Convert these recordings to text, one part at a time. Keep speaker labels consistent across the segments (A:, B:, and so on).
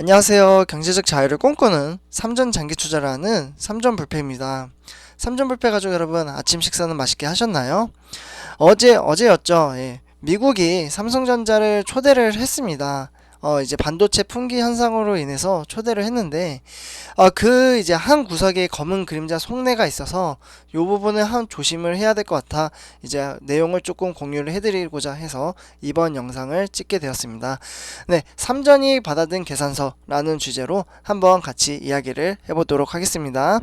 A: 안녕하세요. 경제적 자유를 꿈꾸는 삼전 장기 투자를 하는 삼전 불패입니다. 삼전 불패 가족 여러분, 아침 식사는 맛있게 하셨나요? 어제 어제였죠. 예. 미국이 삼성전자를 초대를 했습니다. 어, 이제 반도체 품귀 현상으로 인해서 초대를 했는데, 어, 그 이제 한 구석에 검은 그림자 속내가 있어서 요 부분을 한 조심을 해야 될 것 같아 이제 내용을 조금 공유를 해드리고자 해서 이번 영상을 찍게 되었습니다. 네, 삼전이 받아든 계산서라는 주제로 한번 같이 이야기를 해보도록 하겠습니다.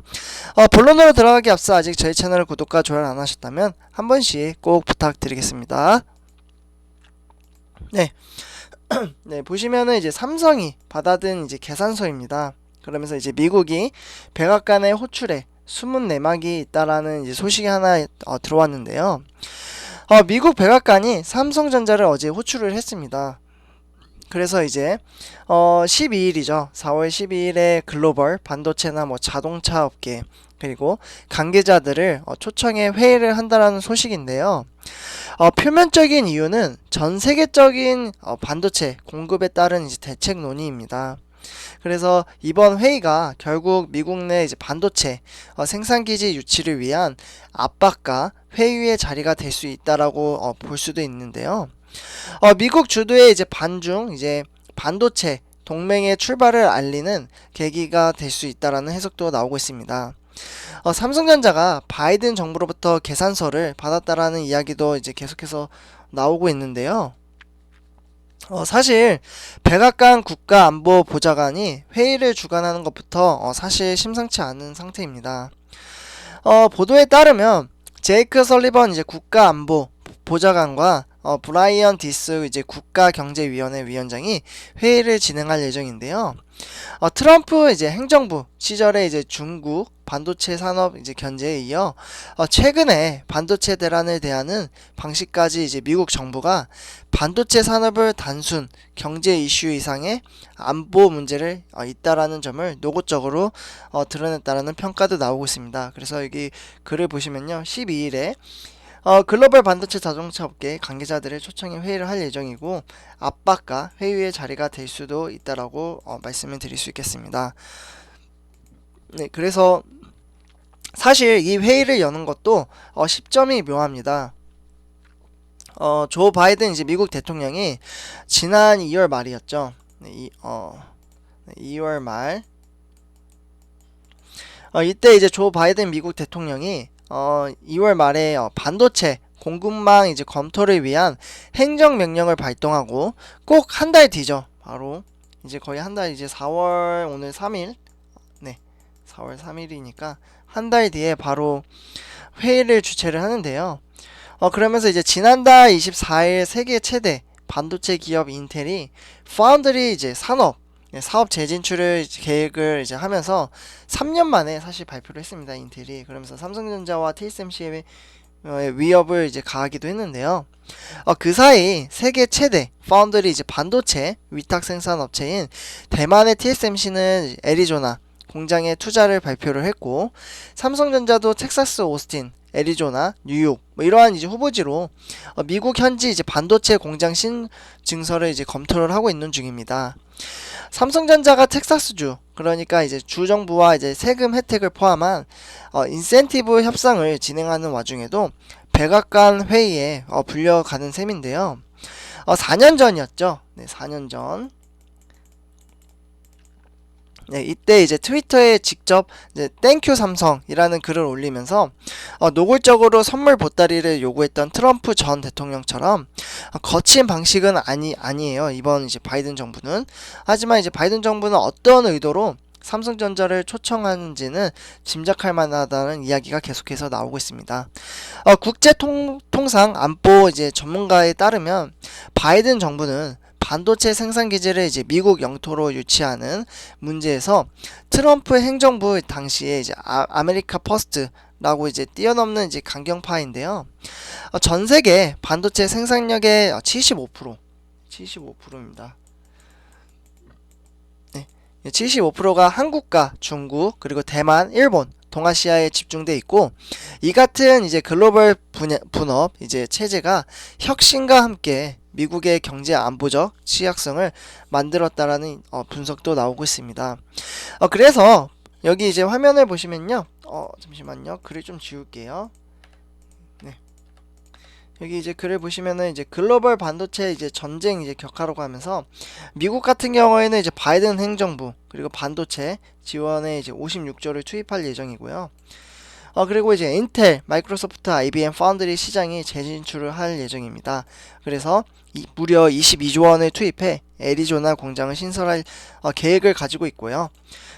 A: 어, 본론으로 들어가기 앞서 아직 저희 채널 구독과 좋아요 안 하셨다면 한 번씩 꼭 부탁드리겠습니다. 네. 네, 보시면은 이제 삼성이 받아든 이제 계산서입니다. 그러면서 이제 미국이 백악관의 호출에 숨은 내막이 있다라는 이제 소식이 하나 어, 들어왔는데요. 어, 미국 백악관이 삼성전자를 어제 호출을 했습니다. 그래서 이제 어 12일이죠. 4월 12일에 글로벌 반도체나 뭐 자동차 업계 그리고 관계자들을 어, 초청해 회의를 한다라는 소식인데요. 어, 표면적인 이유는 전 세계적인 어, 반도체 공급에 따른 이제 대책 논의입니다. 그래서 이번 회의가 결국 미국 내 이제 반도체 어, 생산 기지 유치를 위한 압박과 회의의 자리가 될 수 있다라고 어, 볼 수도 있는데요. 어, 미국 주도의 이제 반중 이제 반도체 동맹의 출발을 알리는 계기가 될 수 있다라는 해석도 나오고 있습니다. 어, 삼성전자가 바이든 정부로부터 계산서를 받았다라는 이야기도 이제 계속해서 나오고 있는데요. 어, 사실 백악관 국가안보보좌관이 회의를 주관하는 것부터 어, 사실 심상치 않은 상태입니다. 어, 보도에 따르면 제이크 설리번 이제 국가안보 보좌관과 어, 브라이언 디스 이제 국가경제위원회 위원장이 회의를 진행할 예정인데요. 어, 트럼프 이제 행정부 시절에 이제 중국 반도체 산업 이제 견제에 이어 어, 최근에 반도체 대란을 대하는 방식까지 이제 미국 정부가 반도체 산업을 단순 경제 이슈 이상의 안보 문제를 어, 있다라는 점을 노골적으로 어, 드러냈다라는 평가도 나오고 있습니다. 그래서 여기 글을 보시면요, 12일에 어, 글로벌 반도체 자동차 업계 관계자들을 초청해 회의를 할 예정이고 압박과 회의의 자리가 될 수도 있다라고 어, 말씀을 드릴 수 있겠습니다. 네, 그래서 사실 이 회의를 여는 것도 어, 시점이 묘합니다. 어, 조 바이든 이제 미국 대통령이 지난 2월 말이었죠. 네, 이, 어, 네, 2월 말. 어, 이때 이제 조 바이든 미국 대통령이 어, 2월 말에 어, 반도체 공급망 이제 검토를 위한 행정 명령을 발동하고 꼭 한 달 뒤죠. 바로 이제 거의 한 달 이제 4월 오늘 3일. 네. 4월 3일이니까 한 달 뒤에 바로 회의를 주최를 하는데요. 어, 그러면서 이제 지난달 24일 세계 최대 반도체 기업 인텔이 파운드리 이제 산업 네, 사업 재진출을 계획을 이제 하면서 3년 만에 사실 발표를 했습니다. 인텔이 그러면서 삼성전자와 TSMC의 위협을 이제 가하기도 했는데요. 어, 그 사이 세계 최대 파운드리 이제 반도체 위탁 생산 업체인 대만의 TSMC는 애리조나 공장에 투자를 발표를 했고 삼성전자도 텍사스 오스틴 애리조나, 뉴욕 뭐 이러한 이제 후보지로 어, 미국 현지 이제 반도체 공장 신증서를 이제 검토를 하고 있는 중입니다. 삼성전자가 텍사스주 그러니까 이제 주 정부와 이제 세금 혜택을 포함한 어, 인센티브 협상을 진행하는 와중에도 백악관 회의에 어, 불려가는 셈인데요. 어, 4년 전이었죠. 네, 4년 전. 네, 이때 이제 트위터에 직접 이제 땡큐 삼성이라는 글을 올리면서 어, 노골적으로 선물 보따리를 요구했던 트럼프 전 대통령처럼 어, 거친 방식은 아니 아니에요. 이번 이제 바이든 정부는 하지만 이제 바이든 정부는 어떤 의도로 삼성전자를 초청하는지는 짐작할 만하다는 이야기가 계속해서 나오고 있습니다. 어, 국제통상 안보 이제 전문가에 따르면 바이든 정부는 반도체 생산 기지를 이제 미국 영토로 유치하는 문제에서 트럼프 행정부 당시에 이제 아, 메리카 퍼스트 라고 이제 뛰어넘는 이제 강경파인데요. 어, 전 세계 반도체 생산력의 75% 75%입니다. 75%가 한국과 중국 그리고 대만, 일본, 동아시아에 집중돼 있고 이 같은 이제 글로벌 분야, 분업 이제 체제가 혁신과 함께 미국의 경제 안보적 취약성을 만들었다라는 어, 분석도 나오고 있습니다. 어, 그래서 여기 이제 화면을 보시면요. 어, 잠시만요. 글을 좀 지울게요. 네. 여기 이제 글을 보시면은 이제 글로벌 반도체 이제 전쟁 이제 격화라고 하면서 미국 같은 경우에는 이제 바이든 행정부 그리고 반도체 지원에 이제 56조를 투입할 예정이고요. 어 그리고 이제 인텔, 마이크로소프트, IBM, 파운드리 시장이 재진출을 할 예정입니다. 그래서 이, 무려 22조 원을 투입해 애리조나 공장을 신설할 어, 계획을 가지고 있고요.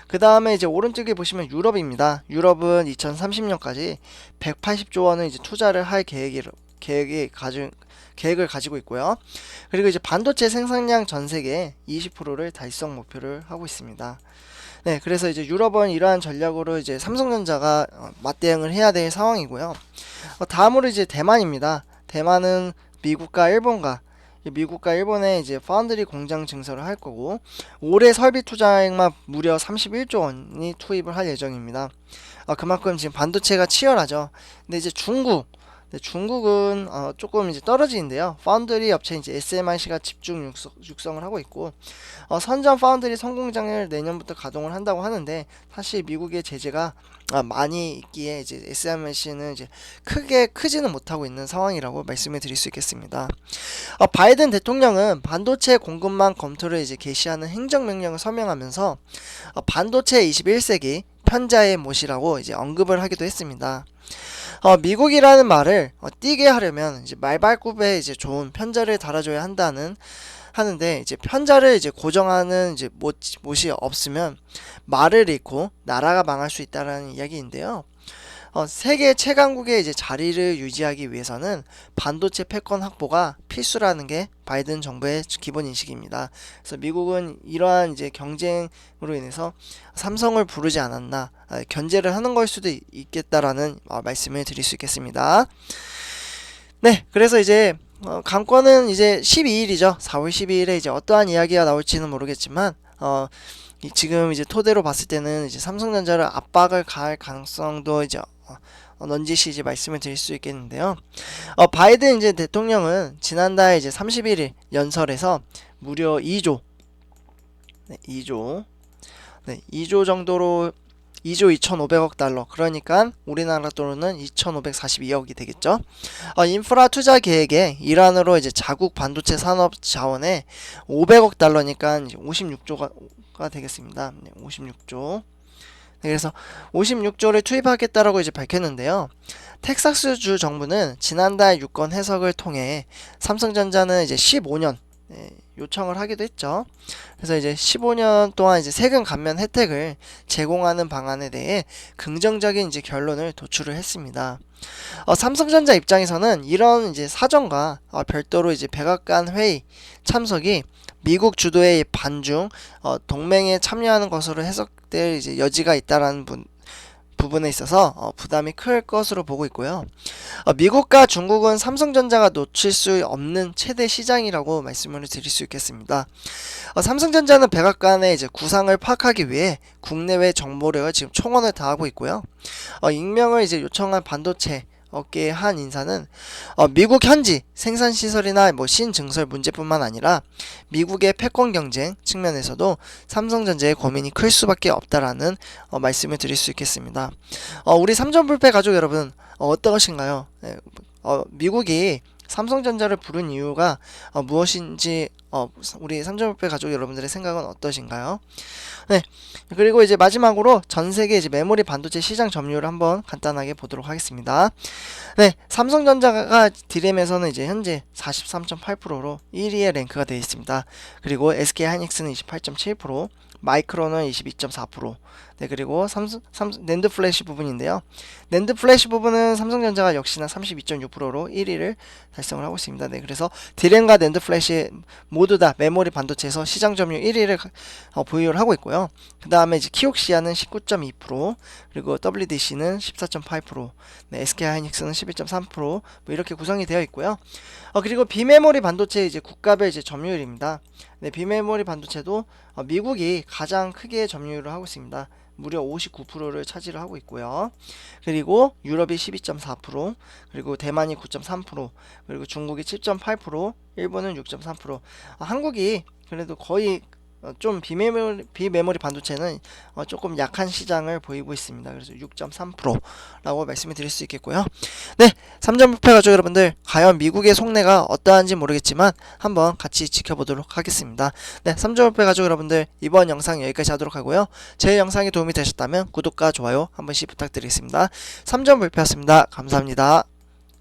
A: 그 다음에 이제 오른쪽에 보시면 유럽입니다. 유럽은 2030년까지 180조 원을 이제 투자를 할 계획이 계획이 가지 계획을 가지고 있고요. 그리고 이제 반도체 생산량 전 세계 20%를 달성 목표를 하고 있습니다. 네, 그래서 이제 유럽은 이러한 전략으로 이제 삼성전자가 어, 맞대응을 해야 될 상황이고요. 어, 다음으로 이제 대만입니다. 대만은 미국과 일본과 미국과 일본에 이제 파운드리 공장 증설을 할 거고 올해 설비 투자액만 무려 31조 원이 투입을 할 예정입니다. 어, 그만큼 지금 반도체가 치열하죠. 근데 이제 중국 네, 중국은 어, 조금 이제 떨어지는데요. 파운드리 업체 이제 SMIC가 집중 육성, 육성 을 하고 있고 어, 선전 파운드리 성공장을 내년부터 가동을 한다고 하는데 사실 미국의 제재가 아, 많이 있기에 이제 SMIC는 이제 크게 크지는 못하고 있는 상황이라고 말씀을 드릴 수 있겠습니다. 어, 바이든 대통령은 반도체 공급망 검토를 이제 개시하는 행정명령을 서명하면서 어, 반도체 21세기 편자의 못이라고 이제 언급을 하기도 했습니다. 어, 미국이라는 말을 어, 띄게 하려면 이제 말발굽에 이제 좋은 편자를 달아줘야 한다는 하는데 이제 편자를 이제 고정하는 이제 못, 못이 없으면 말을 잃고 나라가 망할 수 있다라는 이야기인데요. 어, 세계 최강국의 이제 자리를 유지하기 위해서는 반도체 패권 확보가 필수라는 게 바이든 정부의 기본 인식입니다. 그래서 미국은 이러한 이제 경쟁으로 인해서 삼성을 부르지 않았나 아, 견제를 하는 걸 수도 있겠다라는 어, 말씀을 드릴 수 있겠습니다. 네, 그래서 이제 어, 강권은 이제 12일이죠. 4월 12일에 이제 어떠한 이야기가 나올지는 모르겠지만 어, 이 지금 이제 토대로 봤을 때는 이제 삼성전자를 압박을 가할 가능성도 이제 어, 넌지시 이제 말씀을 드릴 수 있겠는데요. 어, 바이든 이제 대통령은 지난달 이제 31일 연설에서 무려 2조, 네, 2조, 네, 2조 정도로 2조 2,500억 달러. 그러니까 우리나라 돈으로는 2,542억이 되겠죠. 어, 인프라 투자 계획의 일환으로 이제 자국 반도체 산업 자원에 500억 달러니까 56조가 되겠습니다. 네, 56조. 네, 그래서 56조를 투입하겠다라고 이제 밝혔는데요. 텍사스주 정부는 지난달 유권 해석을 통해 삼성전자는 이제 15년 네, 요청을 하기도 했죠. 그래서 이제 15년 동안 이제 세금 감면 혜택을 제공하는 방안에 대해 긍정적인 이제 결론을 도출을 했습니다. 어, 삼성전자 입장에서는 이런 이제 사정과 어, 별도로 이제 백악관 회의 참석이 미국 주도의 반중 어, 동맹에 참여하는 것으로 해석될 이제 여지가 있다라는 분, 부분에 있어서 어, 부담이 클 것으로 보고 있고요. 어, 미국과 중국은 삼성전자가 놓칠 수 없는 최대 시장이라고 말씀을 드릴 수 있겠습니다. 어, 삼성전자는 백악관의 이제 구상을 파악하기 위해 국내외 정보력을 지금 총원을 다하고 있고요. 어, 익명을 이제 요청한 반도체 업계의 한 인사는 어, 미국 현지 생산 시설이나 뭐 신증설 문제뿐만 아니라 미국의 패권 경쟁 측면에서도 삼성전자의 고민이 클 수밖에 없다라는 어, 말씀을 드릴 수 있겠습니다. 어, 우리 삼전불패 가족 여러분 어, 어떠신가요? 네, 어, 미국이 삼성전자를 부른 이유가 어, 무엇인지 어, 우리 삼점육배 가족 여러분들의 생각은 어떠신가요? 네. 그리고 이제 마지막으로 전 세계 이제 메모리 반도체 시장 점유율을 한번 간단하게 보도록 하겠습니다. 네. 삼성전자가 디램에서는 이제 현재 43.8%로 1위에 랭크가 되어 있습니다. 그리고 SK 하이닉스는 28.7%, 마이크론은 22.4%. 네, 그리고 삼성, 삼성 낸드 플래시 부분인데요. 낸드 플래시 부분은 삼성전자가 역시나 32.6%로 1위를 달성을 하고 있습니다. 네, 그래서 디램과 낸드 플래시 모두 다 메모리 반도체에서 시장 점유율 1위를 어, 보유를 하고 있고요. 있고요. 그 다음에 이제 키옥시아는 19.2%, 그리고 WDC는 14.8%, 네, SK 하이닉스는 11.3%, 뭐 이렇게 구성이 되어 있고요. 어, 그리고 비메모리 반도체 이제 국가별 이제 점유율입니다. 네, 비메모리 반도체도 어, 미국이 가장 크게 점유율을 하고 있습니다. 무려 59%를 차지를 하고 있고요. 그리고 유럽이 12.4%, 그리고 대만이 9.3%, 그리고 중국이 7.8%, 일본은 6.3%. 아, 한국이 그래도 거의 어, 좀 비메모리, 비메모리 반도체는 어, 조금 약한 시장을 보이고 있습니다. 그래서 6.3%라고 말씀을 드릴 수 있겠고요. 네, 3점 부패 가족 여러분들, 과연 미국의 속내가 어떠한지 모르겠지만 한번 같이 지켜보도록 하겠습니다. 네, 3점 부패 가족 여러분들, 이번 영상 여기까지 하도록 하고요. 제 영상이 도움이 되셨다면 구독과 좋아요 한 번씩 부탁드리겠습니다. 3점 불패였습니다. 감사합니다.